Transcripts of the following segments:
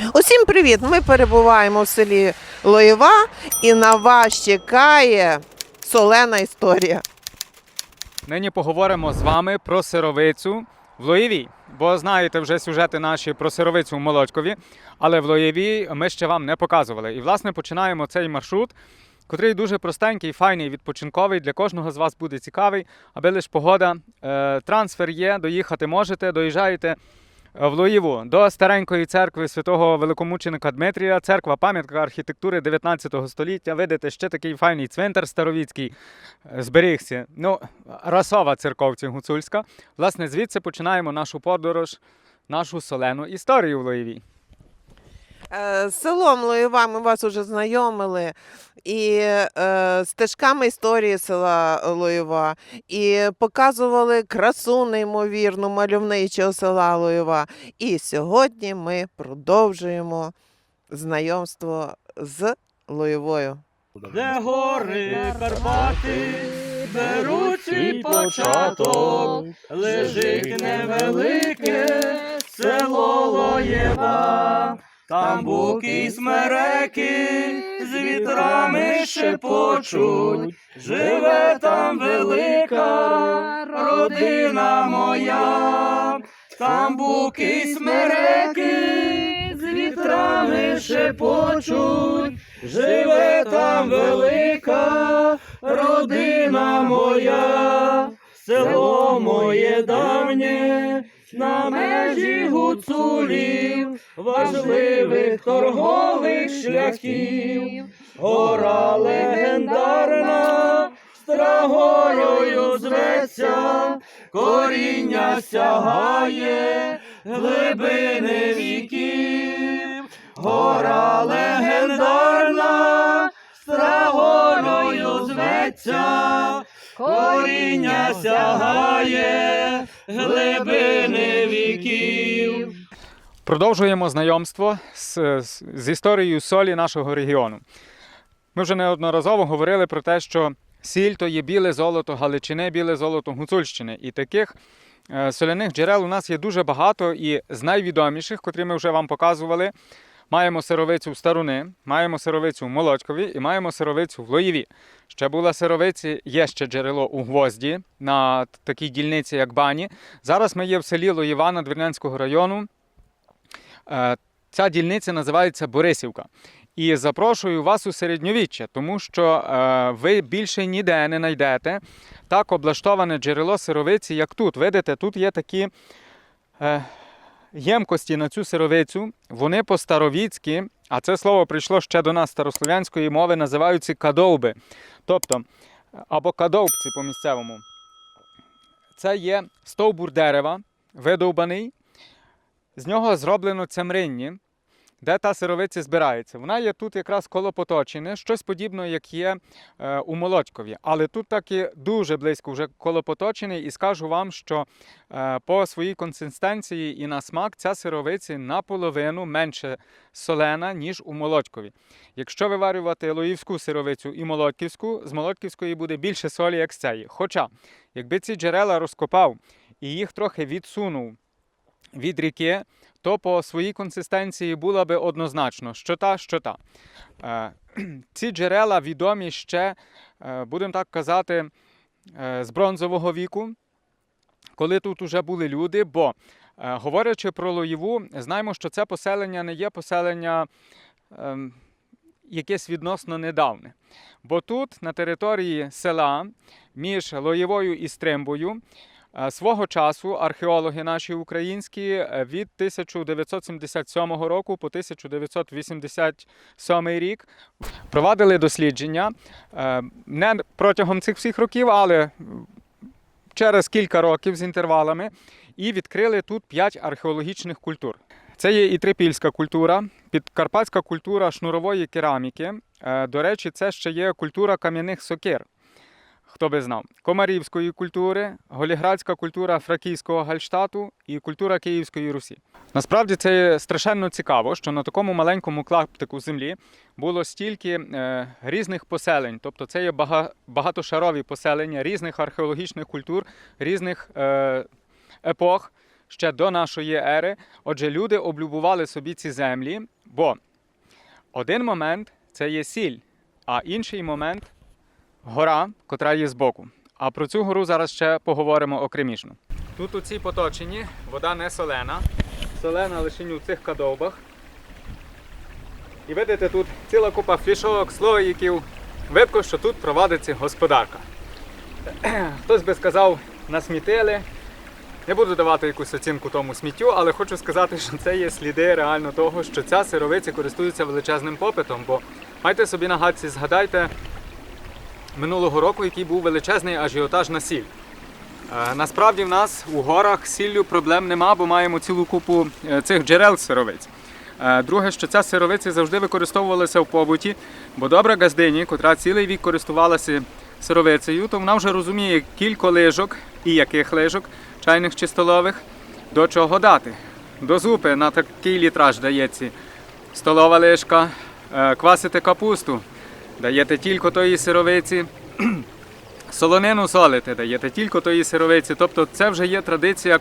Усім привіт! Ми перебуваємо в селі Лоєва і на вас чекає солена історія. Нині поговоримо з вами про сировицю в Лоєві. Бо знаєте вже сюжети наші про сировицю в Молодькові, але в Лоєві ми ще вам не показували. І власне починаємо цей маршрут, котрий дуже простенький, файний, відпочинковий. Для кожного з вас буде цікавий, аби лише погода. Е, трансфер є, доїхати можете, доїжджаєте в Луїву до старенької церкви святого великомученика Дмитрія, церква пам'ятка архітектури 19 століття. Видите, ще такий файний цвинтар старовіцький е, зберігся. Ну, расова церковці гуцульська. Власне, звідси починаємо нашу подорож, нашу солену історію в Лоєві. Е, селом Лоєва ми вас уже знайомили і е, стежками історії села Лоєва, і показували красу неймовірну мальовничого села Лоєва. І сьогодні ми продовжуємо знайомство з Лоєвою. Де гори Карпати беруть свій початок, лежить невелике село Лоєва, там буки й смереки з вітрами шепочуть, живе там велика родина моя, там буки й смереки з вітрами шепочуть. Живе там велика родина моя, село моє давнє, на межі гуцулів, важливих торгових шляхів, гора легендарна, страгорою зветься, коріння сягає глибини віків. Гора легендарна, страгорою зветься, коріння сягає глибини віків. Продовжуємо знайомство з, з, з історією солі нашого регіону. Ми вже неодноразово говорили про те, що сіль то є біле золото Галичини, біле золото Гуцульщини. І таких е, соляних джерел у нас є дуже багато, і з найвідоміших, котрі ми вже вам показували, маємо сировицю в Старуни, маємо сировицю в Молодькові і маємо сировицю в Лоєві. Ще була сировиці, є ще джерело у Гвозді на такій дільниці, як Бані. Зараз ми є в селі Лоєва Надвірнянського району. Е, Ця дільниця називається Борисівка. І запрошую вас у середньовіччя, тому що е, ви більше ніде не знайдете так облаштоване джерело сировиці, як тут. Видите, тут є такі е, ємкості на цю сировицю. Вони по-старовіцьки, а це слово прийшло ще до нас старослов'янської мови, називаються кадовби. Тобто, або кадовбці по-місцевому. Це є стовбур дерева, видовбаний. З нього зроблено цемринні, де та сировиця збирається. Вона є тут якраз коло Поточини, щось подібне, як є е, у Молодькові. Але тут таки дуже близько вже коло Поточини, і скажу вам, що е, по своїй консистенції і на смак ця сировиця наполовину менше солена, ніж у Молодькові. Якщо виварювати лоївську сировицю і молодківську, з молодківської буде більше солі, як з цієї. Хоча, якби ці джерела розкопав і їх трохи відсунув від ріки, то по своїй консистенції була би однозначно, що та, що та. Е, Ці джерела відомі ще, е, будемо так казати, е, з бронзового віку, коли тут вже були люди. Бо, говорячи про Лоєву, знаємо, що це поселення не є поселення ем, якесь відносно недавне. Бо тут, на території села, між Лоєвою і Стримбою, Свого часу археологи наші українські е, від 1977 року по 1987 рік провадили дослідження е, не протягом цих всіх років, але через кілька років з інтервалами, і відкрили тут п'ять археологічних культур. Це є і трипільська культура, підкарпатська культура шнурової кераміки. Е, До речі, це ще є культура кам'яних сокир хто би знав, комарівської культури, голіградська культура фракійського Гальштату і культура Київської Русі. Насправді це страшенно цікаво, що на такому маленькому клаптику землі було стільки е, різних поселень, тобто це є бага- багатошарові поселення різних археологічних культур, різних е, епох, ще до нашої ери. Отже, люди облюбували собі ці землі, бо один момент це є сіль, а інший момент гора, котра є збоку. А про цю гору зараз ще поговоримо окремішно. Тут у цій поточенні вода не солена, солена лише у цих кадовбах. І видите, тут ціла купа фішок, слоїків. Видко, що тут проводиться господарка. Хтось би сказав, насмітили. Не буду давати якусь оцінку тому сміттю, але хочу сказати, що це є сліди реально того, що ця сировиця користується величезним попитом. Бо майте собі на гадці, згадайте минулого року, який був величезний ажіотаж на сіль. Е, Насправді в нас у горах сіллю проблем нема, бо маємо цілу купу е, цих джерел сировиць. Е, Друге, що ця сировиця завжди використовувалася в побуті, бо добра газдині, котра цілий вік користувалася сировицею, то вона вже розуміє кілька лижок і яких лижок, чайних чи столових, до чого дати. До зупи на такий літраж дається столова лижка, квасити капусту, даєте тільки тої сировиці, солонину солите, даєте тільки тої сировиці. Тобто це вже є традиція,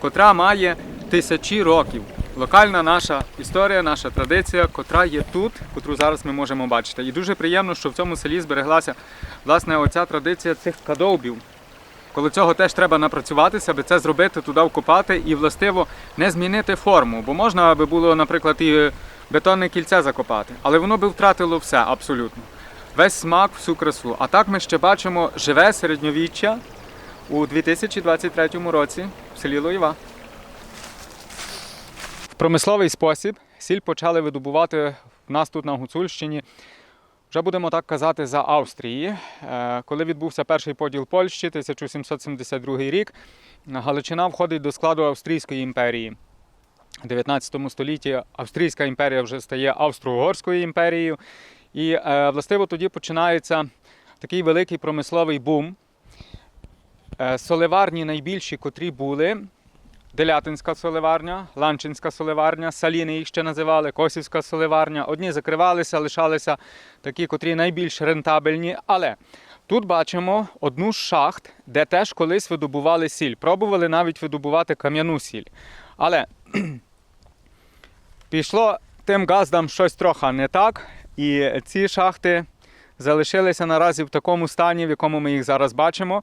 котра має тисячі років. Локальна наша історія, наша традиція, котра є тут, котру зараз ми можемо бачити. І дуже приємно, що в цьому селі збереглася власне оця традиція цих кадовбів. Коли цього теж треба напрацюватися, аби це зробити, туди вкопати і властиво не змінити форму. Бо можна аби було, наприклад, і бетонне кільце закопати, але воно би втратило все абсолютно. Весь смак, всю красу. А так ми ще бачимо живе середньовіччя у 2023 році в селі Лоєва. В промисловий спосіб сіль почали видобувати в нас тут на Гуцульщині. Вже будемо так казати за Австрії. Е, Коли відбувся перший поділ Польщі, 1772 рік, Галичина входить до складу Австрійської імперії. У 19 столітті Австрійська імперія вже стає Австро-Угорською імперією. І е, властиво тоді починається такий великий промисловий бум. Е, Соливарні найбільші, котрі були, Делятинська соливарня, Ланчинська соливарня, Саліни їх ще називали, Косівська соливарня. Одні закривалися, лишалися такі, котрі найбільш рентабельні. Але тут бачимо одну з шахт, де теж колись видобували сіль. Пробували навіть видобувати кам'яну сіль. Але пішло тим газдам щось трохи не так, і ці шахти залишилися наразі в такому стані, в якому ми їх зараз бачимо.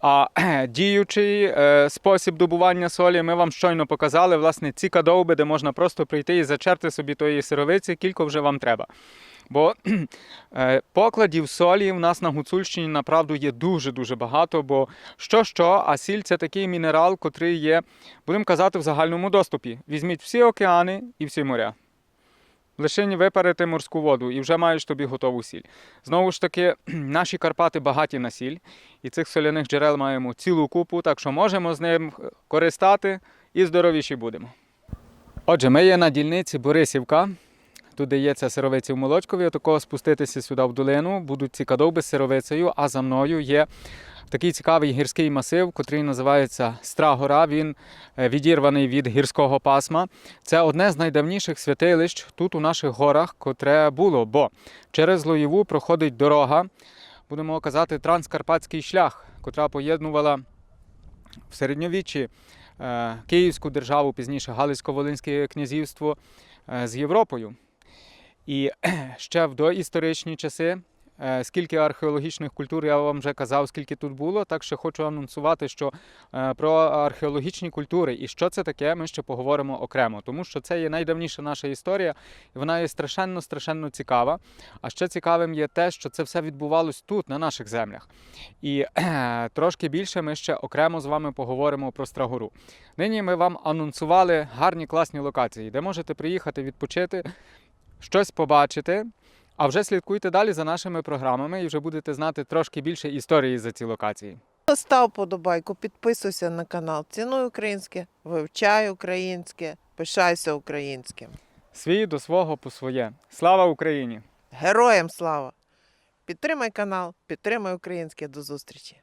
А діючий е, спосіб добування солі ми вам щойно показали. Власне, ці кадовби, де можна просто прийти і зачерти собі тої сировиці, кілько вже вам треба. Бо е, покладів солі в нас на Гуцульщині направду є дуже-дуже багато. Бо що що, а сіль це такий мінерал, котрий є, будемо казати, в загальному доступі. Візьміть всі океани і всі моря. Лише випарити морську воду і вже маєш тобі готову сіль. Знову ж таки, наші Карпати багаті на сіль, і цих соляних джерел маємо цілу купу, так що можемо з ним користати і здоровіші будемо. Отже, ми є на дільниці Борисівка. Тут дається сировиці в Молочкові, отакого спуститися сюди в долину, будуть ці кадовби з сировицею, а за мною є такий цікавий гірський масив, котрий називається Страгора. Він е, відірваний від гірського пасма. Це одне з найдавніших святилищ тут у наших горах, котре було, бо через Лоєву проходить дорога, будемо казати, транскарпатський шлях, котра поєднувала в середньовіччі е, Київську державу, пізніше Галицько-Волинське князівство е, з Європою. І ще в доісторичні часи, скільки археологічних культур я вам вже казав, скільки тут було, так що хочу анонсувати, що е, про археологічні культури і що це таке, ми ще поговоримо окремо, тому що це є найдавніша наша історія, і вона є страшенно страшенно цікава. А ще цікавим є те, що це все відбувалось тут, на наших землях. І е, трошки більше ми ще окремо з вами поговоримо про Страгору. Нині ми вам анонсували гарні класні локації, де можете приїхати відпочити, щось побачити. А вже слідкуйте далі за нашими програмами і вже будете знати трошки більше історії за ці локації. Став подобайку, підписуйся на канал. Цінуй українське, вивчай українське, пишайся українським. Свій до свого по своє. Слава Україні! Героям слава! Підтримай канал, підтримай українське. До зустрічі!